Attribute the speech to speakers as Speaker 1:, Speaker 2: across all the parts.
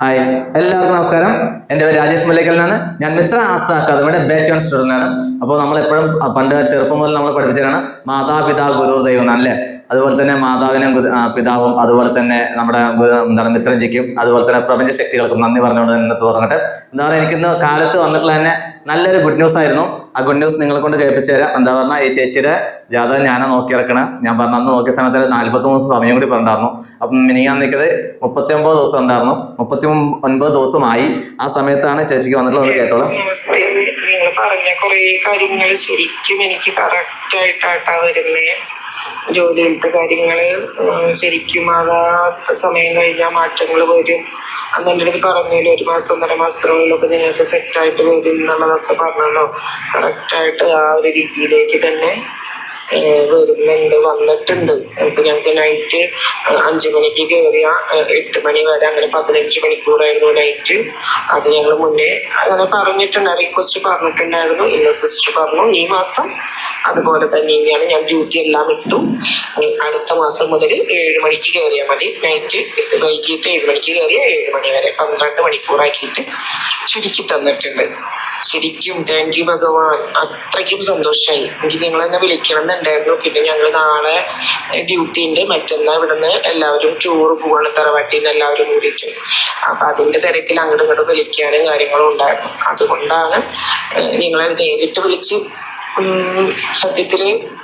Speaker 1: Hi എല്ലാവർക്കും നമസ്കാരം. എന്റെ പേര് രാജേഷ് മുല്ലക്കലിനാണ് ഞാൻ മിത്ര ആസ്ട്ര അക്കാദമിയുടെ ബാച്ച് വൺ സ്റ്റുഡന്റ് ആണ്. അപ്പോൾ നമ്മളെപ്പോഴും പണ്ട് ചെറുപ്പം മുതൽ നമ്മൾ പഠിപ്പിച്ചതാണ് മാതാപിതാ ഗുരു ദൈവം എന്നാണ് അല്ലേ? അതുപോലെ തന്നെ മാതാവിനും പിതാവും അതുപോലെ തന്നെ നമ്മുടെ എന്താണ് മിത്രജിക്കും അതുപോലെ തന്നെ പ്രപഞ്ച ശക്തികൾക്കും നന്ദി പറഞ്ഞുകൊണ്ട് ഇന്നത്തെ തുടങ്ങട്ടെ എന്താ പറയുക എനിക്കിന്ന് കാലത്ത് വന്നിട്ടുള്ള തന്നെ നല്ലൊരു ഗുഡ് ന്യൂസ് ആയിരുന്നു. ആ ഗുഡ് ന്യൂസ് നിങ്ങളെ കൊണ്ട് കേൾപ്പിച്ചു തരാം. എന്താ പറഞ്ഞാൽ ഈ ചേച്ചിയുടെ ജാതകം ഞാനാണ് നോക്കി ഇറക്കണം ഞാൻ പറഞ്ഞ അന്ന് നോക്കിയ സമയത്ത് നാല്പത്തി മൂന്ന് സമയം കൂടി പറഞ്ഞിട്ടുണ്ടായിരുന്നു. അപ്പം മിനിയാൻ നിൽക്കുന്നത് മുപ്പത്തി ഒമ്പത് ദിവസം ഉണ്ടായിരുന്നു. മുപ്പത്തി ഒൻപത് ദിവസമായി. ആ സമയത്താണ് ചേച്ചിക്ക് വന്നിട്ടുള്ളത്. കേട്ടോളൂ.
Speaker 2: നിങ്ങൾ പറഞ്ഞ കുറേ കാര്യങ്ങൾ എനിക്ക് കറക്റ്റ് ജോലിയിലത്തെ കാര്യങ്ങൾ ശരിക്കും അതാ സമയം കഴിഞ്ഞാൽ മാറ്റങ്ങൾ വരും. അന്ന് എന്റെ അടുത്ത് പറഞ്ഞല്ലോ ഒരു മാസം ഒന്നര മാസത്തിനുള്ളിലൊക്കെ നിങ്ങൾക്ക് സെറ്റായിട്ട് വരും എന്നുള്ളതൊക്കെ പറഞ്ഞല്ലോ. കറക്റ്റായിട്ട് ആ ഒരു രീതിയിലേക്ക് തന്നെ വരുന്നുണ്ട് വന്നിട്ടുണ്ട്. ഇപ്പൊ ഞങ്ങൾക്ക് നൈറ്റ് അഞ്ചു മണിക്ക് കയറിയ എട്ട് മണി വരെ അങ്ങനെ പതിനഞ്ച് മണിക്കൂറായിരുന്നു നൈറ്റ് അത് ഞങ്ങൾ മുന്നേ അങ്ങനെ പറഞ്ഞിട്ടുണ്ട് റിക്വസ്റ്റ് പറഞ്ഞിട്ടുണ്ടായിരുന്നു. ഇന്ന സിസ്റ്റർ പറഞ്ഞു ഈ മാസം അതുപോലെ തന്നെ ഞാൻ ഡ്യൂട്ടി എല്ലാം ഇട്ടു. അടുത്ത മാസം മുതൽ ഏഴ് മണിക്ക് കയറിയാൽ മതി. നൈറ്റ് വൈകിട്ട് ഏഴ് മണിക്ക് കയറിയ ഏഴ് മണി വരെ പന്ത്രണ്ട് മണിക്കൂറാക്കിയിട്ട് ചുരുക്കി തന്നിട്ടുണ്ട്. ശരിക്കും താങ്ക് യു ഭഗവാൻ. അത്രയ്ക്കും സന്തോഷമായി എനിക്ക് നിങ്ങളെന്നെ വിളിക്കണം എന്നുണ്ടായിരുന്നു പിന്നെ ഞങ്ങൾ നാളെ ഡ്യൂട്ടി ഉണ്ട് മറ്റന്നാൾ ഇവിടുന്ന് എല്ലാവരും ടൂർ പോവാണ്. തറവാട്ടിൽ നിന്ന് എല്ലാവരും കൂടിയിട്ട്. അപ്പൊ അതിന്റെ തിരക്കിൽ അങ്ങോട്ടും ഇങ്ങോട്ടും വിളിക്കാനും കാര്യങ്ങളും ഉണ്ടായിരുന്നു. അതുകൊണ്ടാണ് നിങ്ങളെ നേരിട്ട് വിളിച്ച് സത്യത്തിൽ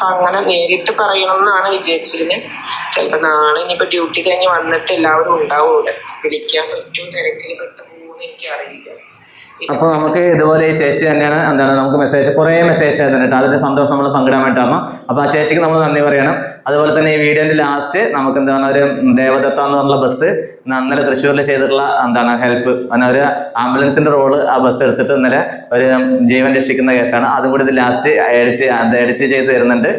Speaker 2: അങ്ങനെ നേരിട്ട് പറയണം എന്നാണ് വിചാരിച്ചിരുന്നത് ചിലപ്പോ നാളെ ഇനിയിപ്പോ ഡ്യൂട്ടി കഴിഞ്ഞ് വന്നിട്ട് എല്ലാവരും ഉണ്ടാവും ഇവിടെ വിളിക്കാൻ പറ്റും തിരക്കിൽ പെട്ടു പോകുമെന്ന് എനിക്കറിയില്ല.
Speaker 1: അപ്പോൾ നമുക്ക് ഇതുപോലെ ഈ ചേച്ചി തന്നെയാണ് എന്താണ് നമുക്ക് മെസ്സേജ് കുറേ മെസ്സേജ് തന്നിട്ട് അതിന്റെ സന്തോഷം നമ്മൾ പങ്കിടാൻ വേണ്ടിയിട്ടാണ് അപ്പൊ ആ ചേച്ചിക്ക് നമ്മൾ നന്ദി പറയണം. അതുപോലെ തന്നെ ഈ വീഡിയോന്റെ ലാസ്റ്റ് നമുക്ക് എന്താണ് ഒരു ദേവദത്ത എന്ന് പറഞ്ഞ ബസ് ഇന്നലെ തൃശ്ശൂരിൽ ചെയ്തിട്ടുള്ള എന്താണ് ഹെൽപ്പ് അങ്ങനെ ഒരു ആംബുലൻസിന്റെ റോൾ ആ ബസ് എടുത്തിട്ട് ഇന്നലെ ഒരു ജീവൻ രക്ഷിക്കുന്ന കേസാണ് അതും കൂടി ഇത് ലാസ്റ്റ് എഡിറ്റ് എഡിറ്റ് ചെയ്ത് തരുന്നുണ്ട്.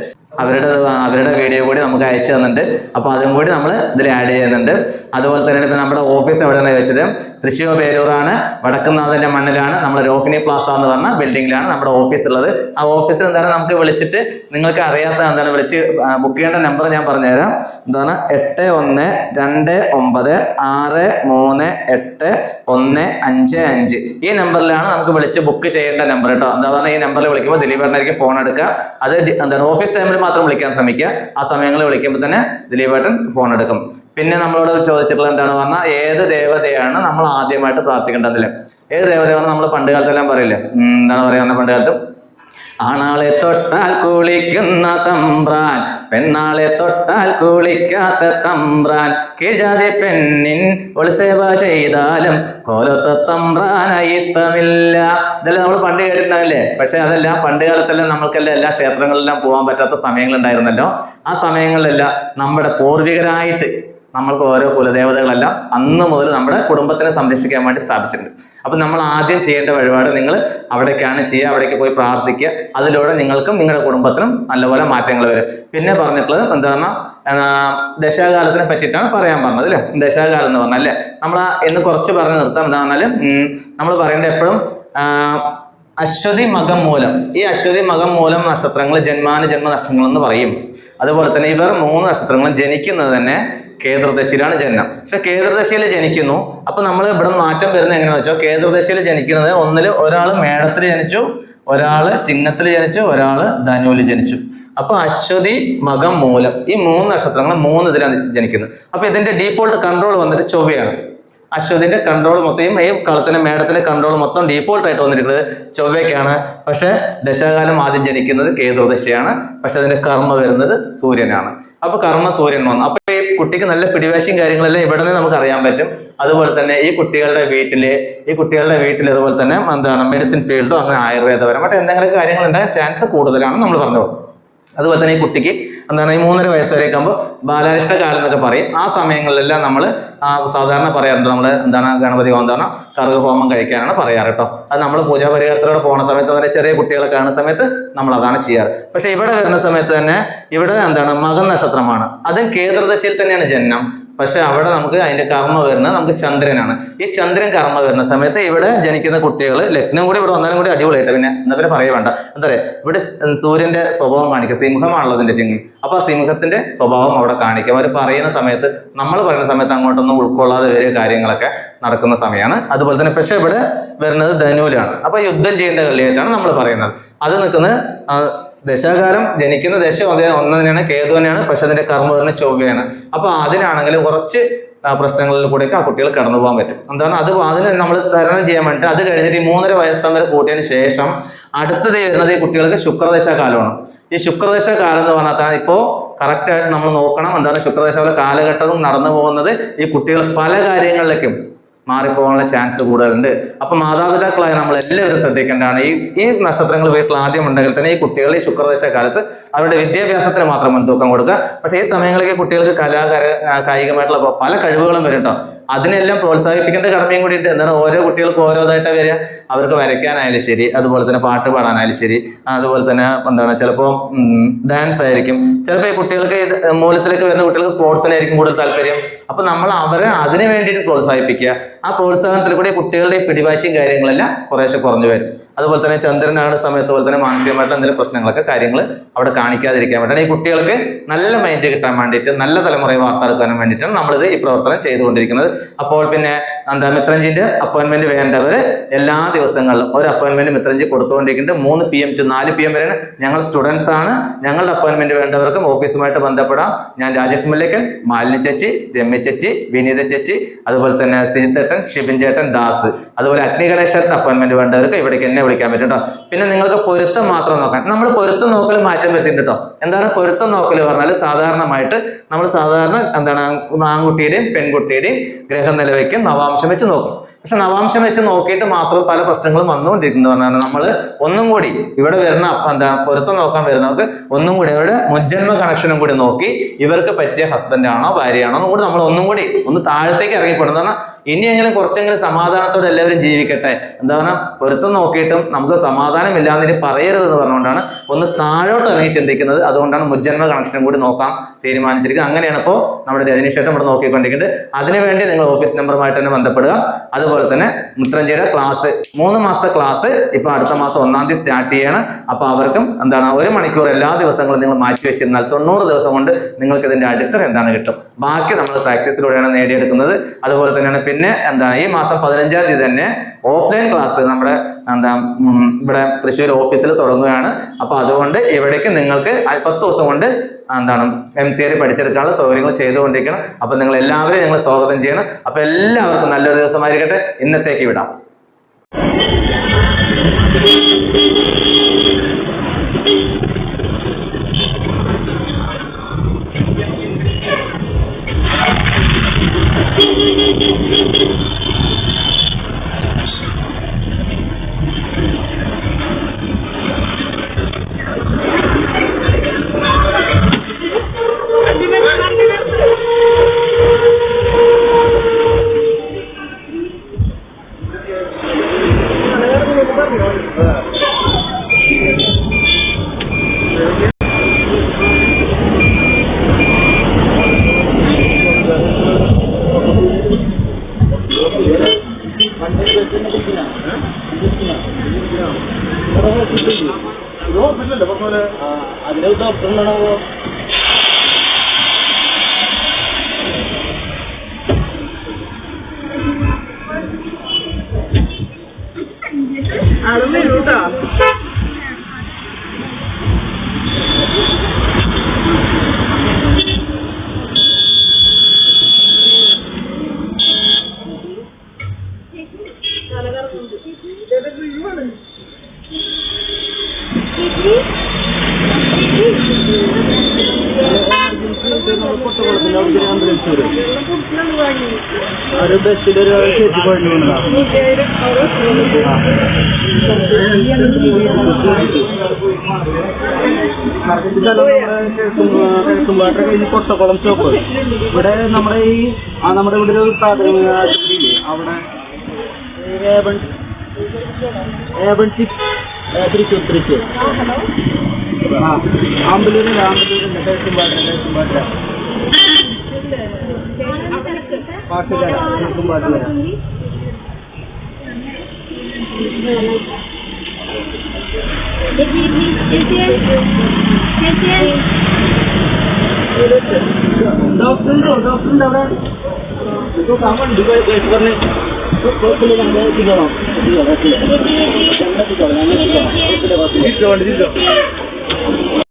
Speaker 1: അവരുടെ അവരുടെ വീഡിയോ കൂടി നമുക്ക് അയച്ചു തന്നിട്ടുണ്ട്. അപ്പോൾ അതും കൂടി നമ്മൾ ഇതിൽ ആഡ് ചെയ്യുന്നുണ്ട്. അതുപോലെ തന്നെ ഇപ്പം നമ്മുടെ ഓഫീസ് എവിടെയാണ് വെച്ചത്? തൃശ്ശൂർ പേരൂറാണ് വടക്കുന്നാഥന്റെ മണ്ണിലാണ് നമ്മൾ രോഹിണി പ്ലാസ എന്ന് പറഞ്ഞ ബിൽഡിങ്ങിലാണ് നമ്മുടെ ഓഫീസ് ഉള്ളത്. ആ ഓഫീസിൽ എന്താണ് നമുക്ക് വിളിച്ചിട്ട് നിങ്ങൾക്ക് അറിയാത്ത എന്താണ് വിളിച്ച് ബുക്ക് ചെയ്യേണ്ട നമ്പർ ഞാൻ പറഞ്ഞുതരാം. എന്താണ്? എട്ട് ഒന്ന് രണ്ട് ഒമ്പത് ആറ് മൂന്ന് എട്ട് ഒന്ന് അഞ്ച് അഞ്ച്. ഈ നമ്പറിലാണ് നമുക്ക് വിളിച്ച് ബുക്ക് ചെയ്യേണ്ട നമ്പർ കേട്ടോ എന്താ പറഞ്ഞാൽ ഈ നമ്പറിൽ വിളിക്കുമ്പോൾ ദിലീപേട്ടനായിരിക്കും ഫോൺ എടുക്കുക. അത് എന്താണ് ഓഫീസ് ടൈമിൽ മാത്രം വിളിക്കാൻ ശ്രമിക്കുക. ആ സമയങ്ങളിൽ വിളിക്കുമ്പോൾ തന്നെ ദിലീപേട്ടൻ ഫോൺ എടുക്കും. പിന്നെ നമ്മളോട് ചോദിച്ചിട്ടുള്ള എന്താണ് പറഞ്ഞാൽ ഏത് ദേവതയാണ് നമ്മൾ ആദ്യമായിട്ട് പ്രാർത്ഥിക്കേണ്ടതില്ലേ ഏത് ദേവതയാണ് നമ്മൾ പണ്ട് കാലത്തെല്ലാം പറയില്ലേ? എന്താണ് പറയുക പണ്ട് ആണാളെ തൊട്ടാൽ കുളിക്കുന്ന തമ്പ്രാൻ പെണ്ണാളെ തൊട്ടാൽ കുളിക്കാത്ത തമ്പ്രാൻ. കിഴാതെ പെണ്ണിൻ ഒളിസേവ ചെയ്താലും കോലത്തെ തമ്പ്രാനയിത്തമില്ല ഇതെല്ലാം നമ്മൾ പണ്ട് കേട്ടിട്ടുണ്ടാവില്ലേ? പക്ഷെ അതെല്ലാം പണ്ട് കാലത്തെല്ലാം നമ്മൾക്കെല്ലാം എല്ലാ ക്ഷേത്രങ്ങളിലെല്ലാം പോകാൻ പറ്റാത്ത സമയങ്ങളുണ്ടായിരുന്നല്ലോ. ആ സമയങ്ങളിലെല്ലാം നമ്മുടെ പൂർവികരായിട്ട് നമ്മൾക്ക് ഓരോ കുലദേവതകളെല്ലാം അന്ന് മുതൽ നമ്മുടെ കുടുംബത്തിനെ സംരക്ഷിക്കാൻ വേണ്ടി സ്ഥാപിച്ചിട്ടുണ്ട്. അപ്പം നമ്മൾ ആദ്യം ചെയ്യേണ്ട വഴിപാട് നിങ്ങൾ അവിടേക്കാണ് ചെയ്യുക അവിടേക്ക് പോയി പ്രാർത്ഥിക്കുക. അതിലൂടെ നിങ്ങൾക്കും നിങ്ങളുടെ കുടുംബത്തിനും നല്ലപോലെ മാറ്റങ്ങൾ വരും. പിന്നെ പറഞ്ഞിട്ടുള്ളത് എന്താണ് ദശാകാലത്തിനെ പറ്റിയിട്ടാണ് പറയാൻ പറഞ്ഞത് അല്ലേ? ദശാകാലം എന്ന് പറഞ്ഞാൽ അല്ലേ? നമ്മൾ എന്ന് കുറച്ച് പറഞ്ഞ് നിർത്താം. എന്താ പറഞ്ഞാൽ നമ്മൾ പറയേണ്ട എപ്പോഴും അശ്വതി മകം മൂലം. ഈ അശ്വതി മകം മൂലം നക്ഷത്രങ്ങൾ ജന്മാനുജന്മ നക്ഷത്രങ്ങൾ എന്ന് പറയും. അതുപോലെ തന്നെ ഇവർ മൂന്ന് നക്ഷത്രങ്ങളും ജനിക്കുന്നത് തന്നെ കേന്ദ്രദശയിലാണ് ജനനം. പക്ഷെ കേന്ദ്രദശയിൽ ജനിക്കുന്നു. അപ്പൊ നമ്മൾ ഇവിടെ മാറ്റം വരുന്നത് എങ്ങനെയാണെന്ന് വെച്ചാൽ കേന്ദ്രദശയിൽ ജനിക്കുന്നത് ഒന്നിൽ ഒരാൾ മേടത്തിൽ ജനിച്ചു ഒരാൾ ചിഹ്നത്തിൽ ജനിച്ചു ഒരാൾ ധനുവിൽ ജനിച്ചു. അപ്പൊ അശ്വതി മകം മൂലം. ഈ മൂന്ന് നക്ഷത്രങ്ങൾ മൂന്ന് ഇതിലാണ് ജനിക്കുന്നത്. അപ്പൊ ഇതിന്റെ ഡീഫോൾട്ട് കൺട്രോൾ വന്നിട്ട് ചൊവ്വയാണ്. അശ്വതിന്റെ കൺട്രോൾ മൊത്തം ഈ കളത്തിന്റെ മേടത്തിന്റെ കൺട്രോൾ മൊത്തം ഡീഫോൾട്ട് ആയിട്ട് വന്നിരിക്കുന്നത് ചൊവ്വയ്ക്കാണ്. പക്ഷെ ദശാകാലം ആദ്യം ജനിക്കുന്നത് കേതുദശയാണ് പക്ഷെ അതിന്റെ കർമ്മ വരുന്നത് സൂര്യനാണ്. അപ്പൊ കർമ്മ സൂര്യൻ വന്നു. അപ്പൊ കുട്ടിക്ക് നല്ല പിടിവാശിയും കാര്യങ്ങളെല്ലാം ഇവിടെ നിന്ന് നമുക്ക് അറിയാൻ പറ്റും. അതുപോലെ തന്നെ ഈ കുട്ടികളുടെ വീട്ടിൽ ഈ കുട്ടികളുടെ വീട്ടിൽ അതുപോലെ തന്നെ എന്താണ് മെഡിസിൻ ഫീൽഡോ അങ്ങനെ ആയുർവേദപരമായിട്ട് എന്തെങ്കിലും കാര്യങ്ങൾ ഉണ്ടാകാൻ ചാൻസ് കൂടുതലാണ് നമ്മൾ പറഞ്ഞത് അതുപോലെ തന്നെ ഈ കുട്ടിക്ക് എന്താണ് ഈ മൂന്നര വയസ്സ് വരെ ആകുമ്പോൾ ബാലാരിഷ്ട കാലം എന്നൊക്കെ പറയും. ആ സമയങ്ങളിലെല്ലാം നമ്മൾ സാധാരണ പറയാറുണ്ട് നമ്മൾ എന്താണ് ഗണപതി ഹോമം കറുക ഹോമം കഴിക്കാനാണ് പറയാറ് കേട്ടോ. അത് നമ്മൾ പൂജാ പരിഹാരത്തിലൂടെ പോണ സമയത്ത് അതായത് ചെറിയ കുട്ടികളെ കാണുന്ന സമയത്ത് നമ്മൾ അതാണ് ചെയ്യാറ്. പക്ഷേ ഇവിടെ വരുന്ന സമയത്ത് തന്നെ ഇവിടെ എന്താണ് മകൻ നക്ഷത്രമാണ്. അതും കേന്ദ്രദശയിൽ തന്നെയാണ് ജനനം പക്ഷെ അവിടെ നമുക്ക് അതിന്റെ കർമ്മ വരുന്നത് നമുക്ക് ചന്ദ്രനാണ്. ഈ ചന്ദ്രൻ കർമ്മ വരുന്ന സമയത്ത് ഇവിടെ ജനിക്കുന്ന കുട്ടികൾ ലഗ്നം കൂടി ഇവിടെ വന്നാലും കൂടി അടിപൊളിയായിട്ട് പിന്നെ എന്താ പറയുക പറയ വേണ്ട. എന്താ പറയുക ഇവിടെ സൂര്യന്റെ സ്വഭാവം കാണിക്കുക. സിംഹമാണല്ലോ അതിന്റെ ചിങ്ങി അപ്പൊ ആ സിംഹത്തിന്റെ സ്വഭാവം അവിടെ കാണിക്കുക. അവർ പറയുന്ന സമയത്ത് നമ്മൾ പറയുന്ന സമയത്ത് അങ്ങോട്ടൊന്നും ഉൾക്കൊള്ളാതെ വരെ കാര്യങ്ങളൊക്കെ നടക്കുന്ന സമയമാണ്. അതുപോലെ തന്നെ പക്ഷെ ഇവിടെ വരുന്നത് ധനുവിലാണ് അപ്പൊ യുദ്ധം ചെയ്യേണ്ട കളിയായിട്ടാണ് നമ്മൾ പറയുന്നത്. അത് നിൽക്കുന്നത് ദശാകാലം ജനിക്കുന്ന ദശ ഒന്നേ തന്നെയാണ് കേതു തന്നെയാണ് പക്ഷെ അതിന്റെ കർമ്മ തന്നെ ചൊവ്വയാണ്. അപ്പൊ അതിനാണെങ്കിൽ കുറച്ച് പ്രശ്നങ്ങളിൽ കൂടെയൊക്കെ ആ കുട്ടികൾ കടന്നു പോകാൻ പറ്റും. എന്താണ്? അത് അതിന് നമ്മൾ തരണം ചെയ്യാൻ വേണ്ടിയിട്ട് അത് കഴിഞ്ഞിട്ട് ഈ മൂന്നര വയസ്സ് വരെ കൂട്ടിയതിന് ശേഷം അടുത്തത് വരുന്നത് ഈ കുട്ടികൾക്ക് ശുക്രദശ കാലമാണ് ഈ ശുക്രദശ കാലം എന്ന് പറഞ്ഞാൽ ഇപ്പോൾ കറക്റ്റായിട്ട് നമ്മൾ നോക്കണം. എന്താണ്? ശുക്രദശ കാലഘട്ടം നടന്നു പോകുന്നത് ഈ കുട്ടികൾ പല കാര്യങ്ങളിലേക്കും. മാറിപ്പോകാനുള്ള ചാൻസ് കൂടുതലുണ്ട്. അപ്പൊ മാതാപിതാക്കളായ നമ്മൾ എല്ലാവരും ശ്രദ്ധിക്കേണ്ടതാണ്. ഈ ഈ നക്ഷത്രങ്ങൾ വീട്ടിൽ ആദ്യം ഉണ്ടെങ്കിൽ തന്നെ ഈ കുട്ടികൾ ഈ ശുക്രദശ കാലത്ത് അവരുടെ വിദ്യാഭ്യാസത്തിന് മാത്രം മുൻതൂക്കം കൊടുക്കുക. പക്ഷേ ഈ സമയങ്ങളിലേക്ക് കുട്ടികൾക്ക് ആ, കായികമായിട്ടുള്ള പല കഴിവുകളും വരും കേട്ടോ അതിനെല്ലാം പ്രോത്സാഹിപ്പിക്കേണ്ട കടമയും കൂടി ഉണ്ട്. എന്താണ് ഓരോ കുട്ടികൾക്കും ഓരോതായിട്ട് വരിക. അവർക്ക് വരയ്ക്കാനായാലും ശരി അതുപോലെ തന്നെ പാട്ട് പാടാനായാലും ശരി അതുപോലെ തന്നെ എന്താണ് ചിലപ്പോൾ ഡാൻസ് ആയിരിക്കും. ചിലപ്പോൾ ഈ കുട്ടികൾക്ക് മൂലത്തിലേക്ക് വരുന്ന കുട്ടികൾക്ക് സ്പോർട്സിനായിരിക്കും കൂടുതൽ താല്പര്യം. അപ്പൊ നമ്മൾ അവരെ അതിന് വേണ്ടിയിട്ട് പ്രോത്സാഹിപ്പിക്കുക. ആ പ്രോത്സാഹനത്തിൽ കൂടി കുട്ടികളുടെ പിടിവാശിയും കാര്യങ്ങളെല്ലാം കുറേശ്ശെ കുറഞ്ഞു വരും. അതുപോലെ തന്നെ ചന്ദ്രനാണ് സമയത്ത് പോലെ തന്നെ മാനസികമായിട്ട് എന്തെങ്കിലും പ്രശ്നങ്ങളൊക്കെ കാര്യങ്ങൾ അവിടെ കാണിക്കാതിരിക്കാൻ വേണ്ടിയാണ് ഈ കുട്ടികൾക്ക് നല്ല മൈൻഡ് കിട്ടാൻ വേണ്ടിയിട്ട് നല്ല തലമുറയെ വാർത്തെടുക്കാനും വേണ്ടിയിട്ടാണ് നമ്മളിത് ഈ പ്രവർത്തനം ചെയ്തുകൊണ്ടിരിക്കുന്നത്. അപ്പോൾ പിന്നെ എന്താ മിത്രഞ്ചിന്റെ അപ്പോയിന്റ്മെന്റ് വേണ്ടവർ എല്ലാ ദിവസങ്ങളിലും. ഒരു അപ്പോയിന്റ്മെന്റ് മിത്രഞ്ചി കൊടുത്തുകൊണ്ടിരിക്കുന്നുണ്ട്. മൂന്ന് പി എം ടു നാല് പി എം വരെയാണ് ഞങ്ങൾ സ്റ്റുഡൻസ് ആണ്. ഞങ്ങളുടെ അപ്പോയിന്റ്മെന്റ് വേണ്ടവർക്കും ഓഫീസുമായിട്ട് ബന്ധപ്പെടാം. ഞാൻ രാജേഷ് മല്ലേക്ക് മാലിനി ചേച്ചി രമ്യ ചേച്ചി വിനീത ചേച്ചി അതുപോലെ തന്നെ സിജിത്തേട്ടൻ ഷിബിൻ ചേട്ടൻ ദാസ്. അതുപോലെ അഗ്നി ഗണേശന്റെ അപ്പോയിന്റ്മെന്റ് വേണ്ടവർക്ക് ഇവിടേക്ക് എന്നെ വിളിക്കാൻ പറ്റും കേട്ടോ പിന്നെ നിങ്ങൾക്ക് പൊരുത്തം മാത്രം നോക്കാൻ. നമ്മൾ പൊരുത്തം നോക്കൽ മാറ്റം വരുത്തിയിട്ട് കേട്ടോ എന്താണ് പൊരുത്തം നോക്കൽ പറഞ്ഞാൽ സാധാരണമായിട്ട് നമ്മൾ സാധാരണ എന്താണ് ആൺകുട്ടിയുടെയും പെൺകുട്ടിയുടെയും ഗ്രഹം നിലവയ്ക്ക് നവാംശം വെച്ച് നോക്കും. പക്ഷെ നവാംശം വെച്ച് നോക്കിയിട്ട് മാത്രം പല പ്രശ്നങ്ങളും വന്നുകൊണ്ടിരിക്കുന്നു. പറഞ്ഞാൽ നമ്മൾ ഒന്നും കൂടി ഇവിടെ വരുന്ന എന്താ പൊരുത്തം നോക്കാൻ വരുന്നവർക്ക് ഒന്നും കൂടി അവരുടെ മുജ്ജന്മ കണക്ഷനും കൂടി നോക്കി ഇവർക്ക് പറ്റിയ ഹസ്ബൻഡ് ആണോ ഭാര്യയാണോ എന്നും കൂടി നമ്മൾ ഒന്നും കൂടി ഒന്ന് താഴത്തേക്ക് ഇറങ്ങിപ്പെടുന്നു പറഞ്ഞാൽ ഇനിയെങ്കിലും കുറച്ചെങ്കിലും സമാധാനത്തോടെ എല്ലാവരും ജീവിക്കട്ടെ. എന്താ പറഞ്ഞാൽ പൊരുത്തം നോക്കിയിട്ടും നമുക്ക് സമാധാനം എന്ന് പറയരുത് എന്ന് പറഞ്ഞുകൊണ്ടാണ് ഒന്ന് താഴോട്ട് ഇറങ്ങി ചിന്തിക്കുന്നത്. അതുകൊണ്ടാണ് മുജ്ജന്മ കണക്ഷനും കൂടി നോക്കാം തീരുമാനിച്ചിരിക്കുന്നത്. അങ്ങനെയാണ് ഇപ്പോൾ നമ്മുടെ രജനീഷേട്ടം ഇവിടെ നോക്കിക്കൊണ്ടിരിക്കുന്നത്. അതിനുവേണ്ടി നിങ്ങൾ ഓഫീസ് നമ്പറുമായിട്ട് തന്നെ ബന്ധപ്പെടുക. അതുപോലെ തന്നെ മുത്രഞ്ചിയുടെ ക്ലാസ് മൂന്ന് മാസത്തെ ക്ലാസ് ഇപ്പൊ അടുത്ത മാസം ഒന്നാം തീയതി സ്റ്റാർട്ട് ചെയ്യണം. അപ്പൊ അവർക്കും എന്താണ് ഒരു മണിക്കൂർ എല്ലാ ദിവസങ്ങളും നിങ്ങൾ മാറ്റി വെച്ചിരുന്നാൽ തൊണ്ണൂറ് ദിവസം കൊണ്ട് നിങ്ങൾക്ക് ഇതിന്റെ അടിത്തറ എന്താണ് കിട്ടും. ബാക്കി നമ്മൾ പ്രാക്ടീസിലൂടെയാണ് നേടിയെടുക്കുന്നത്. അതുപോലെ തന്നെയാണ് പിന്നെ എന്താണ് ഈ മാസം പതിനഞ്ചാം തീയതി തന്നെ ഓഫ്ലൈൻ ക്ലാസ് നമ്മുടെ എന്താ ഇവിടെ തൃശ്ശൂർ ഓഫീസിൽ തുടങ്ങുകയാണ്. അപ്പൊ അതുകൊണ്ട് ഇവിടേക്ക് നിങ്ങൾക്ക് പത്ത് ദിവസം കൊണ്ട് എന്താണ് എം തിയറി പഠിച്ചെടുക്കാനുള്ള സൗകര്യങ്ങൾ ചെയ്തുകൊണ്ടിരിക്കണം. അപ്പൊ നിങ്ങൾ എല്ലാവരെയും ഞങ്ങൾ സ്വാഗതം ചെയ്യണം. അപ്പൊ എല്ലാവർക്കും നല്ലൊരു ദിവസമായിരിക്കട്ടെ. ഇന്നത്തേക്ക് വിടാം.
Speaker 3: അതിന്റെ ഡോക്ടർ ഉണ്ടാണോ
Speaker 2: ആളും
Speaker 3: ഒരു ബസ്സിലൊരു ചേച്ചി പോയിട്ടുണ്ടോ കിഴക്കുംപാട്ട കഴിഞ്ഞ് കൊട്ടക്കുളം സ്റ്റോപ്പ്. ഇവിടെ നമ്മുടെ ഈ നമ്മുടെ ഇവിടെ ഒരു പ്രാഥമിക ആശുപത്രിയില്ലേ അവിടെ ഏബൺ ഏബൺ സിക്സ് തൃശ്ശൂർ തൃശ്ശൂർ. ആ കിഴക്കുംപാട്ട പാട്ടുകാര ശരിക്കും പാട്ടുകാര ഡോക്ടർ ഉണ്ടോ ഡോക്ടർ ഉണ്ടോ അവിടെ ഇപ്പൊ കാമുണ്ട് പറഞ്ഞേ കുഴപ്പമില്ല ഞങ്ങൾ എത്തിക്കോളാം എത്തിക്കോളാം എത്തിക്കോളാം ഞങ്ങൾ എത്തിക്കോളാം